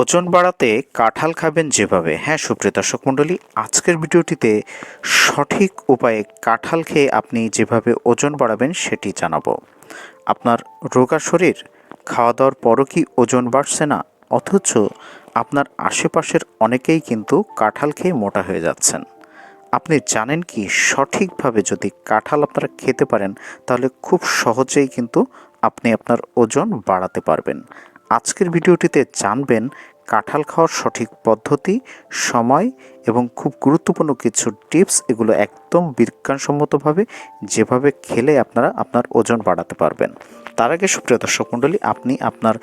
ওজন বাড়াতে কাঁঠাল খাবেন যেভাবে। হ্যাঁ সুপ্রিয় দর্শক মণ্ডলী, আজকের ভিডিওটিতে সঠিক উপায়ে কাঁঠাল খেয়ে আপনি যেভাবে ওজন বাড়াবেন সেটি জানাব। আপনার রোগা শরীর খাওয়া দাওয়ার পরও কি ওজন বাড়ছে না? অথচ আপনার আশেপাশের অনেকেই কিন্তু কাঁঠাল খেয়ে মোটা হয়ে যাচ্ছেন। আপনি জানেন কি, সঠিকভাবে যদি কাঁঠাল আপনারা খেতে পারেন, তাহলে খুব সহজেই কিন্তু আপনি আপনার ওজন বাড়াতে পারবেন। আজকের ভিডিওটিতে জানবেন কাঁঠাল খাওয়ার সঠিক পদ্ধতি, সময় এবং খুব গুরুত্বপূর্ণ কিছু টিপস, এগুলো একদম বিজ্ঞানসম্মতভাবে যেভাবে খেলে আপনারা আপনার ওজন বাড়াতে পারবেন। তার আগে সুপ্রিয় দর্শক মণ্ডলী, আপনি আপনার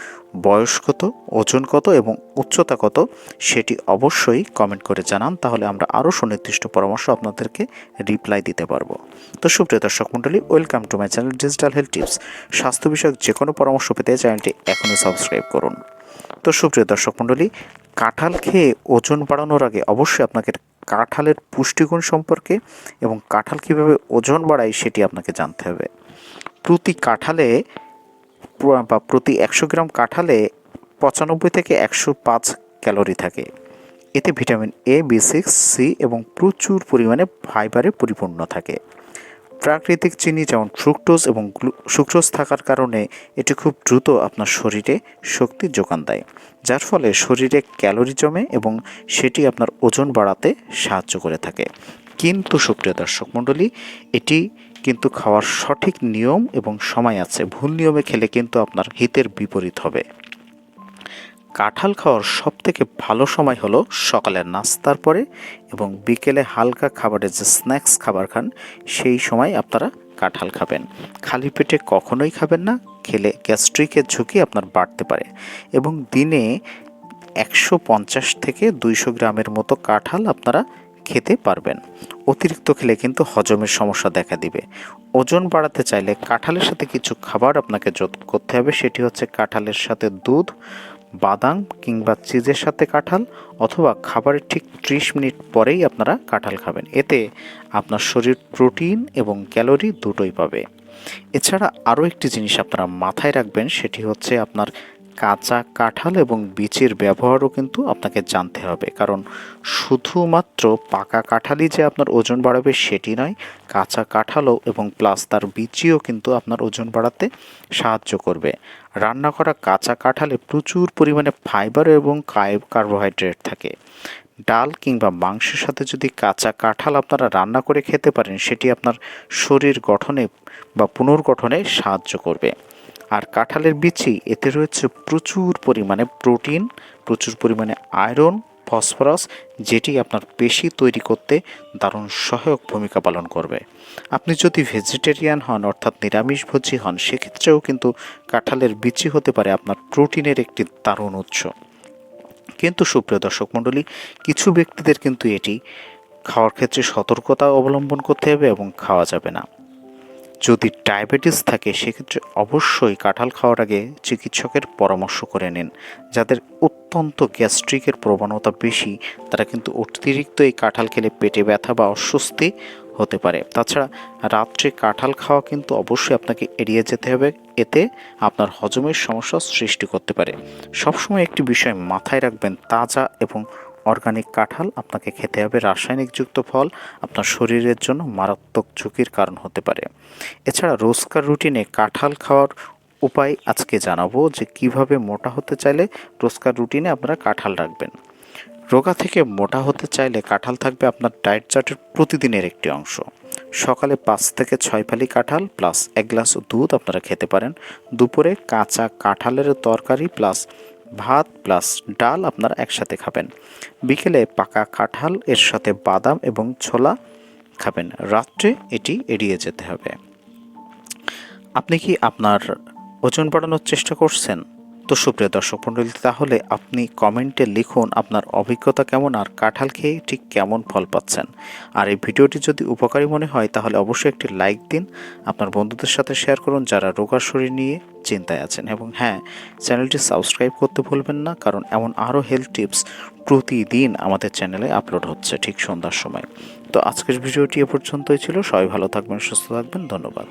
বয়স কত, ওজন কত এবং উচ্চতা কত, সেটি অবশ্যই কমেন্ট করে জানান, তাহলে আমরা আরও সুনির্দিষ্ট পরামর্শ আপনাদেরকে রিপ্লাই দিতে পারব। তো সুপ্রিয় দর্শক মণ্ডলী welcome to my channel digital health tips স্বাস্থ্য বিষয়ক যে কোনো পরামর্শ পেতে চ্যানেলটি এখনই সাবস্ক্রাইব করুন। তো সুপ্রিয় দর্শক মণ্ডলী, কাঁঠাল খেয়ে ওজন বাড়ানোর আগে অবশ্যই আপনাকে কাঁঠালের পুষ্টিগুণ সম্পর্কে এবং কাঁঠাল কীভাবে ওজন বাড়ায় সেটি আপনাকে জানতে হবে। প্রতি কাঁঠালে বা প্রতি একশো গ্রাম কাঁঠালে পঁচানব্বই থেকে একশো পাঁচ ক্যালোরি থাকে। এতে vitamin A B six C এবং প্রচুর পরিমাণে ফাইবারে পরিপূর্ণ থাকে। প্রাকৃতিক চিনি যেমন ফ্রুক্টোজ এবং সুক্রোজ থাকার কারণে এটি খুব দ্রুত আপনার শরীরে শক্তি যোগান দেয়, যার ফলে শরীরে ক্যালোরি জমে এবং সেটি আপনার ওজন বাড়াতে সাহায্য করে থাকে। কিন্তু সুপ্রিয় দর্শক মণ্ডলী, এটি কিন্তু খাওয়ার সঠিক নিয়ম এবং সময় আছে। ভুল নিয়মে খেলে কিন্তু আপনার হিতের বিপরীত হবে। কাঁঠাল খাওয়ার সব থেকে ভালো সময় হলো সকালের নাস্তার পরে এবং বিকেলে হালকা খাবারের যে স্ন্যাক্স খাবার খান, সেই সময় আপনারা কাঁঠাল খাবেন। খালি পেটে কখনোই খাবেন না, খেলে গ্যাস্ট্রিকের ঝুঁকি আপনার বাড়তে পারে এবং দিনে একশো পঞ্চাশ থেকে দুইশো গ্রামের মতো কাঁঠাল আপনারা খেতে পারবেন। অতিরিক্ত খেলে কিন্তু হজমের সমস্যা দেখা দিবে। ওজন বাড়াতে চাইলে কাঁঠালের সাথে কিছু খাবার আপনাকে যোগ করতে হবে, সেটি হচ্ছে কাঁঠালের সাথে দুধ বাদাম কিংবা চিজের সাথে কাঁঠাল অথবা খাবারের ঠিক ত্রিশ মিনিট পরেই আপনারা কাঁঠাল খাবেন। এতে আপনার শরীর প্রোটিন এবং ক্যালোরি দুটোই পাবে। এছাড়া আরও একটি জিনিস আপনারা মাথায় রাখবেন, সেটি হচ্ছে আপনার কাঁচা কাঁঠাল এবং বীজের ব্যবহারও কিন্তু আপনাকে জানতে হবে। কারণ শুধুমাত্র পাকা কাঁঠালই যে আপনার ওজন বাড়াবে সেটি নয়, কাঁচা কাঁঠালও এবং প্লাস তার বীজও কিন্তু আপনার ওজন বাড়াতে সাহায্য করবে। রান্না করা কাঁচা কাঁঠালে প্রচুর পরিমাণে ফাইবার এবং কার্বোহাইড্রেট থাকে। ডাল কিংবা মাংসের সাথে যদি কাঁচা কাঁঠাল আপনারা রান্না করে খেতে পারেন, সেটি আপনার শরীর গঠনে বা পুনর্গঠনে সাহায্য করবে। আর কাঁঠালের বিচি, এতে রয়েছে প্রচুর পরিমাণে প্রোটিন, প্রচুর পরিমাণে আয়রন, ফসফরাস, যেটি আপনার পেশি তৈরি করতে দারুণ সহায়ক ভূমিকা পালন করবে। আপনি যদি ভেজিটেরিয়ান হন, অর্থাৎ নিরামিষভোজী হন, সেক্ষেত্রেও কিন্তু কাঁঠালের বিচি হতে পারে আপনার প্রোটিনের একটি দারুণ উৎস। কিন্তু সুপ্রিয় দর্শক মণ্ডলী, কিছু ব্যক্তিদের কিন্তু এটি খাওয়ার ক্ষেত্রে সতর্কতা অবলম্বন করতে হবে এবং খাওয়া যাবে না। যদি ডায়াবেটিস থাকে, সেক্ষেত্রে অবশ্যই কাঁঠাল খাওয়ার আগে চিকিৎসকের পরামর্শ করে নিন। যাদের অত্যন্ত গ্যাস্ট্রিকের প্রবণতা বেশি, তারা কিন্তু অতিরিক্ত এই কাঁঠাল খেলে পেটে ব্যথা বা অস্বস্তি হতে পারে। তাছাড়া রাত্রে কাঁঠাল খাওয়া কিন্তু অবশ্যই আপনাকে এড়িয়ে যেতে হবে। এতে আপনার হজমের সমস্যা সৃষ্টি করতে পারে। সবসময় একটি বিষয় মাথায় রাখবেন, তাজা এবং অর্গানিক কাঁঠাল, আপনাকে খেতে হবে রাসায়নিকযুক্ত ফল। আপনার শরীরের জন্য মারাত্মক ঝুঁকির কারণ হতে পারে। এছাড়া রোজকার রুটিনে কাঁঠাল খাওয়ার উপায় আজকে জানাব যে কীভাবে মোটা হতে চাইলে রোজকার রুটিনে আপনারা কাঁঠাল রাখবেন। রোগা থেকে মোটা হতে চাইলে কাঁঠাল থাকবে আপনার ডায়েট চার্টের প্রতিদিনের একটি অংশ। সকালে পাঁচ থেকে ছয় ফালি কাঁঠাল প্লাস এক গ্লাস দুধ আপনারা খেতে পারেন। দুপুরে কাঁচা কাঁঠালের তরকারি প্লাস ভাত প্লাস ডাল আপনারা একসাথে খাবেন। বিকেলে পাকা কাঁঠাল, এর সাথে বাদাম এবং ছোলা খাবেন। রাত্রে এটি এড়িয়ে যেতে হবে। আপনি কি আপনার ওজন বাড়ানোর চেষ্টা করছেন? তো সুপ্রিয় দর্শক মণ্ডলী, তাহলে আপনি কমেন্টে লিখুন আপনার অভিজ্ঞতা কেমন আর কাঁঠাল খেয়ে ঠিক কেমন ফল পাচ্ছেন। আর এই ভিডিওটি যদি উপকারী মনে হয়, তাহলে অবশ্যই একটি লাইক দিন, আপনার বন্ধুদের সাথে শেয়ার করুন যারা রোগার শরীর নিয়ে চিন্তায় আছেন। এবং হ্যাঁ চ্যানেলটি সাবস্ক্রাইব করতে ভুলবেন না, কারণ এমন আরও হেলথ টিপস প্রতিদিন আমাদের চ্যানেলে আপলোড হচ্ছে ঠিক সন্ধ্যার সময়। তো আজকের ভিডিওটি এ পর্যন্তই ছিল। সবাই ভালো থাকবেন, সুস্থ থাকবেন। ধন্যবাদ।